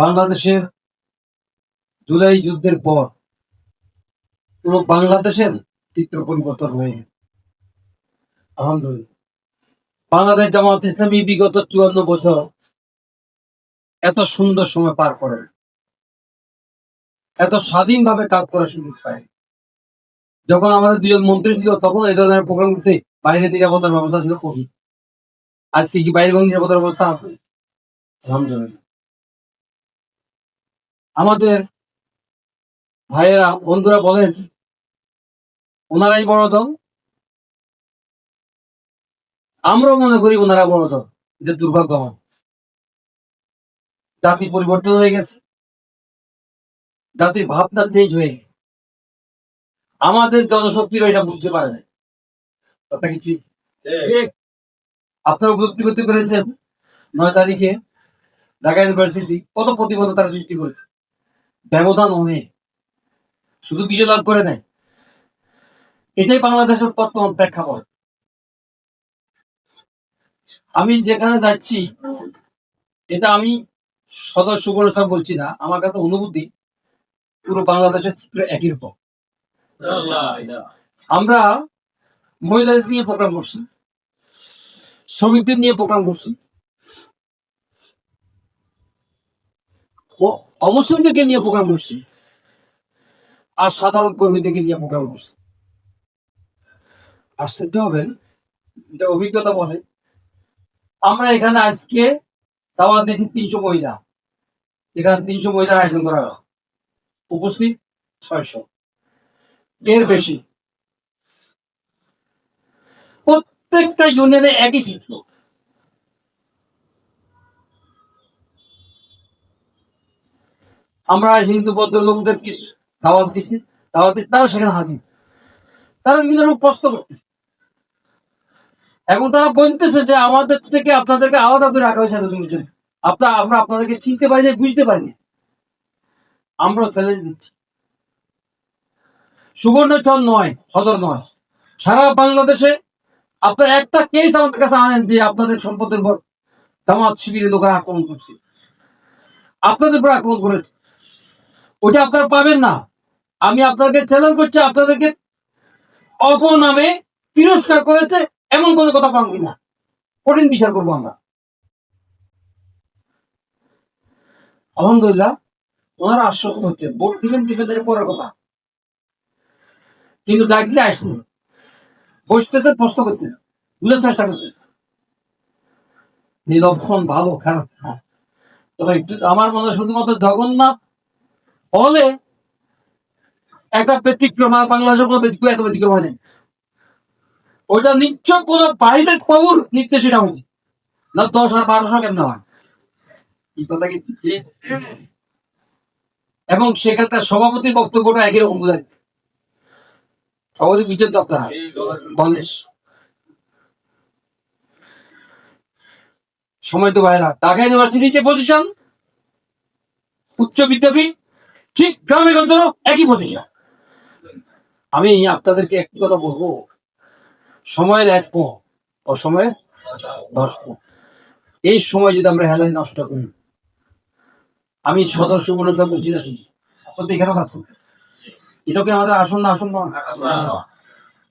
বাংলাদেশের জুলাই যুদ্ধের পর পুরো বাংলাদেশের চিত্র পরিবর্তন হয়ে। আলহামদুলিল্লাহ। বাংলাদেশ জামাত ইসলামী বিগত চুয়ান্ন বছর এত সুন্দর সময় পার করে। এত স্বাধীনভাবে কাজ করার সুযোগ পায় যখন আমাদের দুজন মন্ত্রী ছিল, তখন এই ধরনের প্রোগ্রাম করতে বাইরে থেকে নিরাপত্তার ব্যবস্থা ছিল কঠিন। আজকে কি বাইরে নিরাপত্তার ব্যবস্থা আছে? আলহামদুলিল্লাহ। আমাদের ভাইয়েরা বন্ধুরা বলেন ওনারাই বড় দল? আমরাও মনে করি ওনারা বড় দল। এটা দুর্ভাগ্য আমার। জাতি পরিবর্তন হয়ে গেছে। জাতির ভাবনা চেঞ্জ হয়ে গেছে। আমাদের জনশক্তিরা এটা বুঝতে পারে না কথা কি ঠিক? আপনারা উপলব্ধি করতে পেরেছেন নয় তারিখে ঢাকা ইউনিভার্সিটি কত প্রতিবন্ধ তারা সৃষ্টি করেছে? ব্যবধান অনেক। শুধু বিজয় লাভ করে নেয় এটাই বাংলাদেশের বর্তমান প্রেক্ষাপট। আমি যেখানে যাচ্ছি, এটা আমি সদর সুবর্ণ বলছি না, আমার কাছে অনুভূতি পুরো বাংলাদেশের চিত্র একই রকম। আমরা মহিলাদের নিয়ে প্রোগ্রাম করছি, শ্রমিকদের নিয়ে প্রোগ্রাম করছি। ও অবসরীদেরকে নিয়ে প্রোগ্রাম করছি। আর সাধারণ কর্মীদেরকে নিয়ে প্রোগ্রাম করছি। আশ্চর্য হবেন, এটা অভিজ্ঞতা বলে, আমরা এখানে আজকে দাওয়াত দিয়েছি তিনশো মহিলা। এখানে তিনশো মহিলা আয়োজন করা। উপস্থিত ছয়শো। এর বেশি। প্রত্যেকটা ইউনিয়নে একই চিত্র আমরা হিন্দু বৌদ্ধ লোকদেরকে দাওয়াত দিছি, দাওয়াত দিয়ে তারা সেখানে হাজির। তারা নিজের প্রশ্ন করতেছে। এখন তারা বলতেছে যে আমাদের থেকে আপনাদেরকে আলাদা করে রাখা হয়েছে জন্য। আপনার আমরা আপনাদেরকে চিনতে পারি না বুঝতে পারি পারিনি আমরাও চ্যালেঞ্জ দিচ্ছি সুবর্ণচর নয় সদর নয়। সারা বাংলাদেশে আপনার একটা কেস আমাদের কাছে আনেন যে আপনাদের সম্পদের উপর জামাত শিবিরের লোকেরা আক্রমণ করছে। আপনাদের উপর আক্রমণ করেছে। ওটা আপনারা পাবেন না। আমি আপনাদেরকে চ্যালেঞ্জ করছি, আপনাদেরকে অপনামে তিরস্কার করেছে, এমন কোনো কথা পাবি না। কঠিন বিচার করব আমরা। আলহামদুলিল্লাহ, ওনারা আশ্বস্ত হচ্ছে। ভোট দিবেন পরের কথা। কিন্তু ডাকলে আসতেছে। বসতেছে, প্রশ্ন করতে। বুঝার চেষ্টা করতে। নিরক্ষণ ভালো, খারাপ। তবে একটু আমার মনে হয় শুধুমাত্র জগন্নাথ হলে একটা ব্যতিক্রম আর বাংলাদেশের কোনো ব্যতিক্রম এত ব্যতিক্রম হয়নি ওইটা নিশ্চয় কোনো বাইরের খবর নিতে সেটা হয়েছে। না দশ আর বারোশো কেমন হয়? এবং সেখানকার সভাপতির বক্তব্যটা রকম বোঝায়। সভাপতি বিজয় দপ্তর বাংলাদেশ সময় তো ভাইরা ঢাকা ইউনিভার্সিটিতে পজিশন উচ্চ বিদ্যাপীঠ? ঠিক গ্রামে গঞ্জ একই পজিশন আমি আপনাদেরকে একটি কথা বলব। সময়ের এক পো অসময়ের এই সময় যদি আমরা হেলায় নষ্ট করি, আমি সদস্য মনোযোগ বলছি না শুধু। আপনার তো এখানেও কাজ করবে এটা কি আমাদের আসন না আসন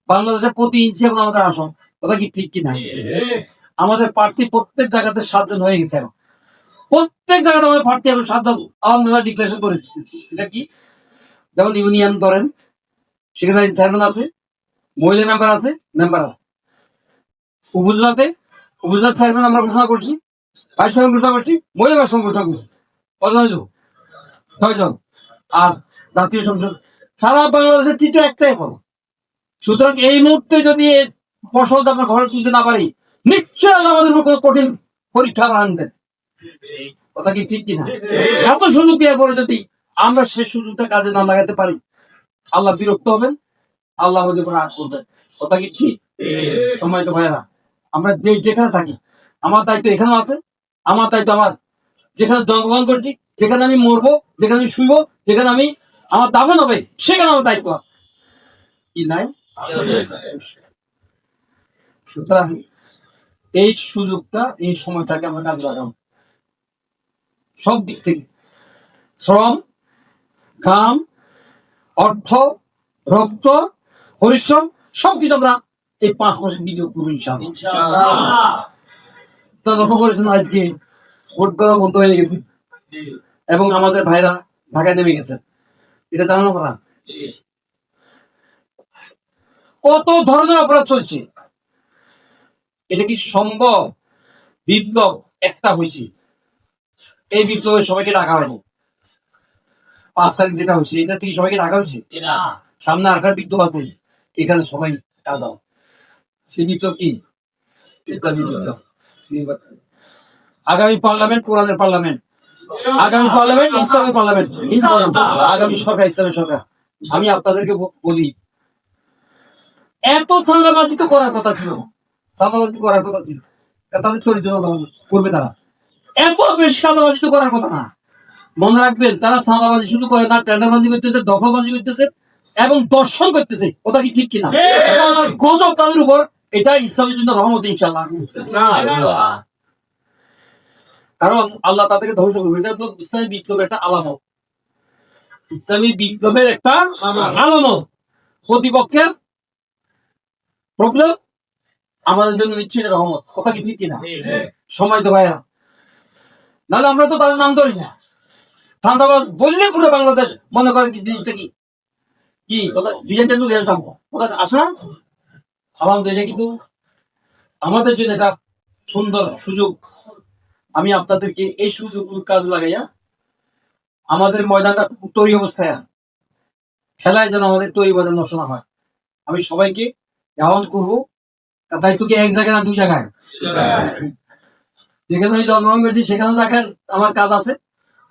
বাংলাদেশের প্রতি ইঞ্চি এখন আমাদের আসন কথা কি ঠিক কি না আমাদের প্রার্থী প্রত্যেক জায়গাতে সাতজন হয়ে গেছে এখন। প্রত্যেক জায়গাতে আমাদের প্রার্থী এখন সাতজন আলহামদুলিল্লাহ ডিক্লারেশন করে এটা কি? যেমন ইউনিয়ন করেন সেখানে চেয়ারম্যান আছে, মহিলা মেম্বার আছে মেম্বার আছে উপজেলাতে উপজেলা চেয়ারম্যান আমরা ঘোষণা করছি ভাইস চেয়ারম্যান ঘোষণা করছি, মহিলা ভাইস চেয়ারম্যান ঘোষণা করছি। কতজন হলো? ছয়জন। আর জাতীয় সংসদ, সারা বাংলাদেশের চিত্র একটাই বলো সুতরাং এই মুহূর্তে যদি ফসল আমরা ঘরে তুলতে না পারি নিশ্চয় আমাদের উপর কোনো কঠিন পরীক্ষা আনবেন কথা কি ঠিক কিনা? এত সুযোগ দেওয়ার পরে যদি আমরা সেই সুযোগটা কাজে না লাগাতে পারি আল্লাহ বিরক্ত হবেন আল্লাহ আমাদের উপর রাগ করবেন। কথা কি ঠিক? সময় তো ভাইরা আমরা যে যেখানে থাকি আমার দায়িত্ব এখানেও আছে আমার দায়িত্ব আমার। যেখানে জন্মগ্রহণ করছি যেখানে আমি মরবো যেখানে আমি শুইবো যেখানে আমি আমার দাবন হবে সেখানে আমার দায়িত্ব আছে। কি নাই? সুতরাং এই সুযোগটা এই সময়টাকে আমরা কাজে লাগাবো। সব দিক থেকে। শ্রম কাম অর্থ রক্ত পরিশ্রম সব কিছু আমরা এই পাঁচ মাসে বিনিয়োগ করব ইনশাআল্লাহ। তো লক্ষ্য করেছেন আজকে ভোট করা বন্ধ হয়ে গেছে। এবং আমাদের ভাইরা ঢাকায় নেমে গেছে। এটা জানানো করা কত ধরনের অপরাধ চলছে? এটা কি সম্ভব? বিপ্লব একটা হয়েছে। এই বিপ্লবে সবাইকে ডাকা হয়নি পাঁচ তারিখ যেটা হয়েছে এটা থেকে সবাইকে ডাকা হয়েছে? সামনে আটটা বিপ্লব আছে এখানে সবাই টাকা দাও। সেই বিপ্লব কি? আগামী পার্লামেন্ট কোরআনের পার্লামেন্ট। আগামী পার্লামেন্ট ইসলামের পার্লামেন্ট। আগামী সরকার ইসলামের সরকার। আমি আপনাদেরকে বলি এত সাংবাদিক তো করার কথা ছিল। সাংবাদিক করার কথা ছিল। তাদের চরিত্র করবে তারা। এত বেশি সাদাবাজি তো করার কথা না। মনে রাখবেন তারা সাদাবাজি শুধু করে না টেন্ডারবাজি করতেছে দখলবাজি করতেছে এবং দর্শন করতেছে। ওটা কি ঠিক কিনা? গজব তাদের উপর এটা ইসলামের জন্য রহমত ইনশাল্লাহ কারণ আল্লাহ তাদেরকে ধ্বংস করবে। এটা তো ইসলামী বিপ্লবের একটা আলামত। ইসলামী বিপ্লবের একটা আলামত। প্রতিপক্ষের প্রবলেম আমাদের জন্য এটা রহমত। কথা কি ঠিক কিনা? সময় তো ভাইয়া। নাহলে আমরা তো তাদের নাম ধরি না। ঠান্ডাবাদ বললে পুরো বাংলাদেশ মনে করেন কি জিনিসটা কি? কি? বিজয় টেন্ডুলকার সম্ভব। কথা আসে না? আমাদের এটা কিন্তু আমাদের জন্য এটা সুন্দর সুযোগ। আমি আপনাদেরকে এই সুযোগ কাজ লাগাইয়া আমাদের ময়দানটা তৈরি অবস্থায় খেলায় যেন আমাদের তৈরি বাজার নষ্ট হয়। আমি সবাইকে আহ্বান করব দায়িত্ব কি এক জায়গায় না দুই জায়গায়। যেখানে আমি জন্মগ্রহণ করেছি সেখানে দেখার আমার কাজ আছে।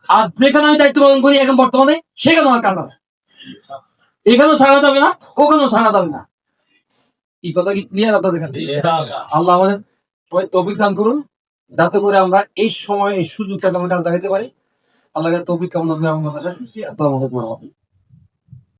আর যেখানে আমি দায়িত্ব পালন করি এখন বর্তমানে সেখানে আমার কাজ আছে। এখানেও ছাড়া যাবে না ওখানেও ছাড়া যাবে না। এই কথা কি ক্লিয়ার আপনাদের কাছে আল্লাহ আমাদের তৌফিক দান করুন। যাতে করে আমরা এই সময় এই সুযোগটা আমরা কাজে দেখাতে পারি। আল্লাহকে তৌফিক কামনা করে আমরা আমাদের